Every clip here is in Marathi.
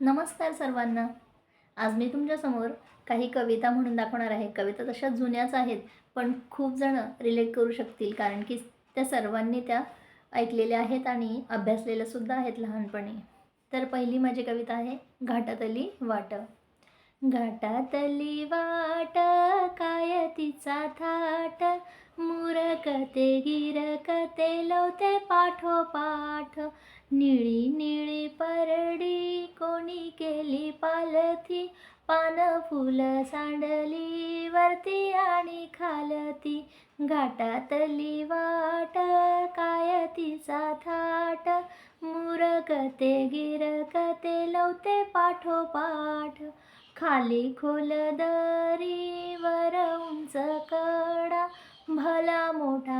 नमस्कार सर्वांना. आज मी तुमच्यासमोर काही कविता म्हणून दाखवणार आहे. कविता तशा जुन्याच आहेत पण खूप जणं रिलेट करू शकतील कारण की त्या सर्वांनी त्या ऐकलेल्या आहेत आणि अभ्यासलेल्या सुद्धा आहेत लहानपणी. तर पहिली माझी कविता आहे घाटातली वाट. घाटातली वाट काय तिचा थाट? मुरकते गिरकते लवते पाठोपाठ. निळी निळी परडी कोणी केली पालथी? पान फुलं सांडली वरती आणि खालती. घाटातली वाट काय तिचा थाट? मुरकते गिरकते लवते पाठोपाठ. खाली खोल दरी वर उंच कडा भला मोठा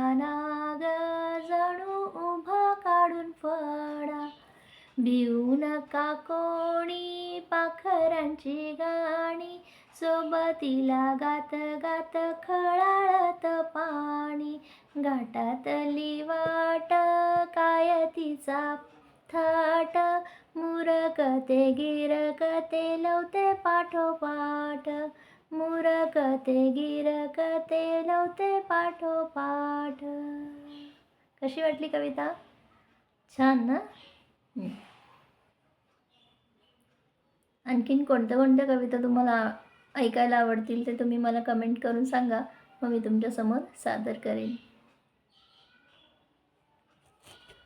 भिवू नका कोणी पाखरांची गाणी? सोबतीला गात गात खळाळत पाणी. घाटातली वाट काय तिचा थाट? मुरकते गिरकते लवते पाठोपाठ. मुरकते गिरकते लवते पाठोपाठ. कशी वाटली कविता? छान ना? आणखीन कोणत्या कोणत्या कविता तुम्हाला ऐकायला आवडतील ते तुम्ही मला कमेंट करून सांगा. मग मी तुमच्यासमोर सादर करेन.